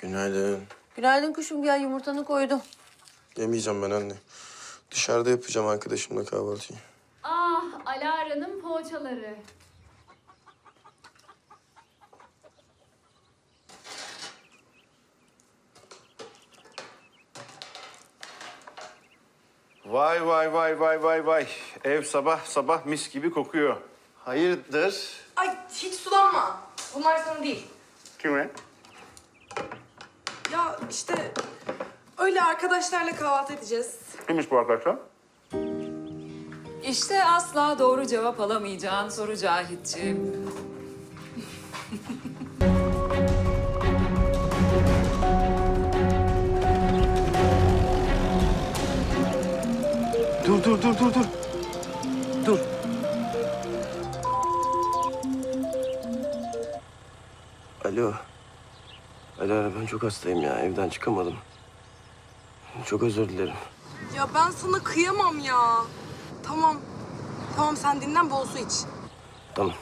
Günaydın. Günaydın kuşum gel yumurtanı koydum. Yemeyeceğim ben anne. Dışarıda yapacağım arkadaşımla kahvaltıyı. Ah, Alara'nın poğaçaları. Vay vay vay vay vay vay. Ev sabah sabah mis gibi kokuyor. Hayırdır? Ay hiç sulanma. Bunlar sana değil. Kime? Ya işte öyle arkadaşlarla kahvaltı edeceğiz. Kimmiş bu arkadaşlar? İşte asla doğru cevap alamayacağın soru Cahit'ciğim. Dur dur dur dur dur. Çok hastayım ya. Evden çıkamadım. Çok özür dilerim. Ya ben sana kıyamam ya. Tamam. Tamam sen dinlen bol su iç. Tamam.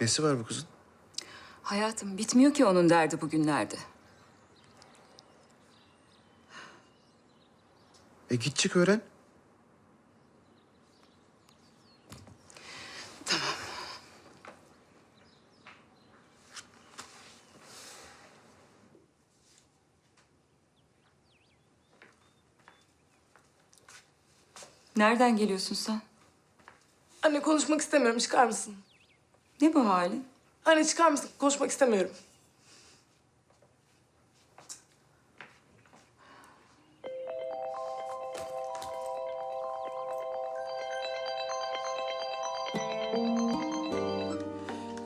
Nesi var bu kızın? Hayatım bitmiyor ki onun derdi bugünlerde. E git çık öğren. Nereden geliyorsun sen? Anne konuşmak istemiyorum. Çıkar mısın? Ne bu halin? Anne çıkar mısın? Konuşmak istemiyorum.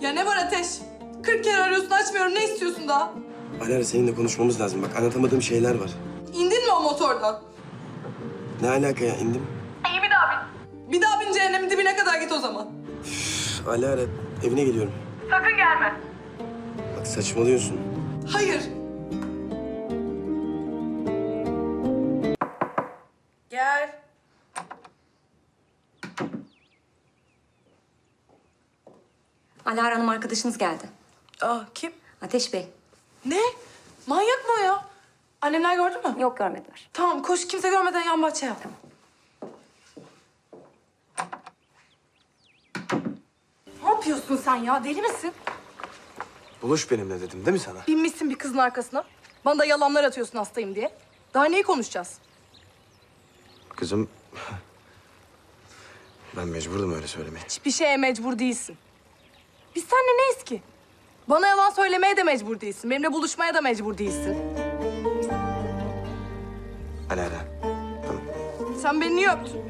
Ya ne var Ateş? Kırk kere arıyorsun açmıyorum. Ne istiyorsun daha? Alara seninle konuşmamız lazım. Bak anlatamadığım şeyler var. İndin mi o motordan? Ne alaka ya indim. Bir daha bin cehennemin dibine kadar git o zaman. Üf, Alara evine geliyorum. Sakın gelme. Bak saçmalıyorsun. Hayır. Gel. Alara Hanım arkadaşınız geldi. Aa kim? Ateş Bey. Ne? Manyak mı o ya? Annemler gördü mü? Yok görmediler. Tamam koş kimse görmeden yan bahçe yap. Ne yapıyorsun sen ya? Deli misin? Buluş benimle dedim değil mi sana? Binmişsin bir kızın arkasına. Bana da yalanlar atıyorsun hastayım diye. Daha neyi konuşacağız? Kızım... Ben mecburdum öyle söylemeye. Hiçbir şeye mecbur değilsin. Biz seninle neyiz ki? Bana yalan söylemeye de mecbur değilsin. Benimle buluşmaya da mecbur değilsin. Alara. Tamam. Sen beni niye öptün?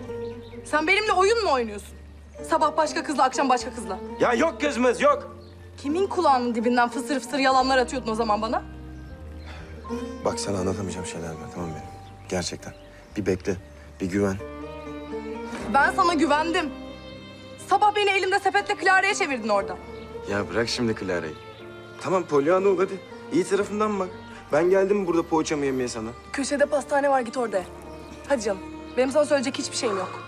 Sen benimle oyun mu oynuyorsun? Sabah başka kızla, akşam başka kızla. Ya yok kızımız yok. Kimin kulağının dibinden fısır fısır yalanlar atıyordun o zaman bana? Bak sana anlatamayacağım şeyler var tamam benim. Gerçekten. Bir bekle. Bir güven. Ben sana güvendim. Sabah beni elimde sepetle Clara'ya çevirdin orada. Ya bırak şimdi Clara'yı. Tamam Pollyanna ol hadi. İyi tarafından bak. Ben geldim burada poğaçamı yemeye sana. Köşede pastane var git orada. ye. Hadi canım. Benim sana söyleyecek hiçbir şeyim yok.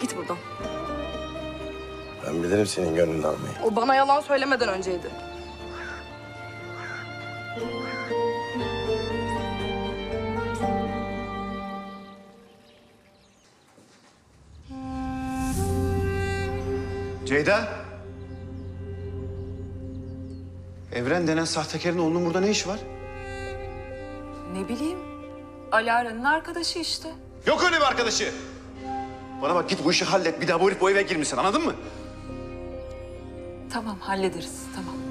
Git buradan. Ben bilirim senin gönlünü almayı. O bana yalan söylemeden önceydi. Ceyda. Evren denen sahtekarın oğlunun burada ne işi var? Ne bileyim. Alara'nın arkadaşı işte. Yok öyle bir arkadaşı. Bana bak git bu işi hallet. Bir daha bu herif bu eve girmişsin anladın mı? Tamam hallederiz tamam.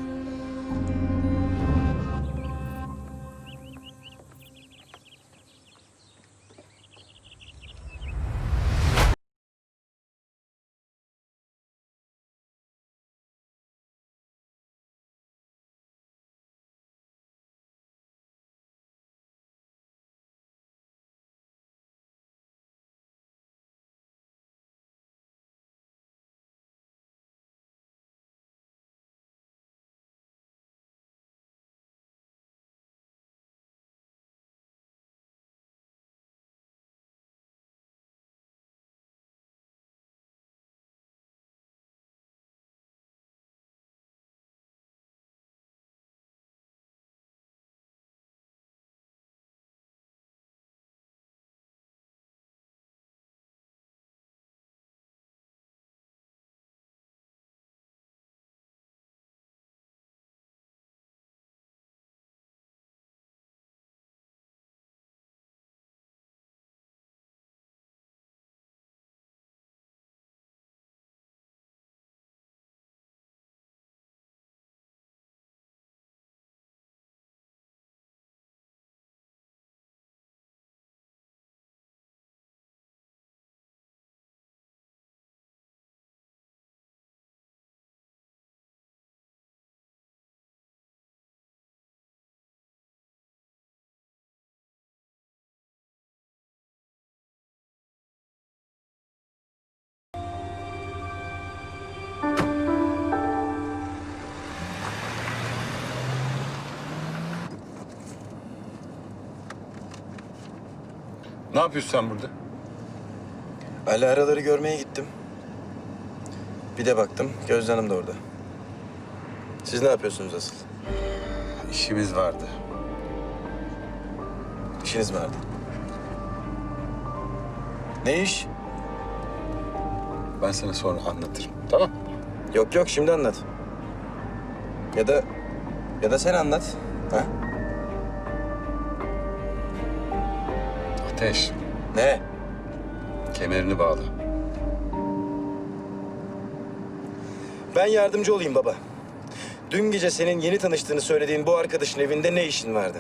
Ne yapıyorsun sen burada? Ali araları görmeye gittim. Bir de baktım Gözde Hanım da orada. Siz ne yapıyorsunuz asıl? İşimiz vardı. İşiniz vardı. Ne iş? Ben sana sonra anlatırım. Tamam. Yok yok şimdi anlat. Ya da ya da sen anlat. Ha? Ateş, Ne? kemerini bağla. Ben yardımcı olayım baba. Dün gece senin yeni tanıştığını söylediğin bu arkadaşın evinde ne işin vardı?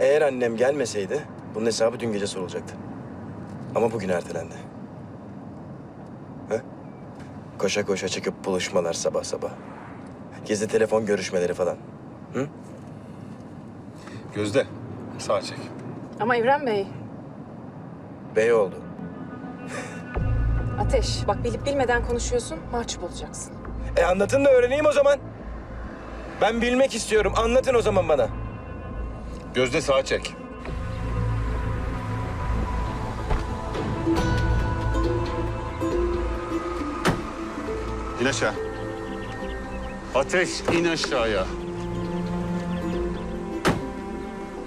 Eğer annem gelmeseydi bunun hesabı dün gece sorulacaktı. Ama bugün ertelendi. Ha? Koşa koşa çıkıp buluşmalar sabah sabah. Gizli telefon görüşmeleri falan. Gözde, sağ çek. Ama Evren Bey, Bey oldu. Ateş bak bilip bilmeden konuşuyorsun, mahcup olacaksın. E anlatın da öğreneyim o zaman. Ben bilmek istiyorum. Anlatın o zaman bana. Gözde sağ çek. İn aşağı. Ateş in aşağıya.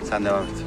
Sen devam et.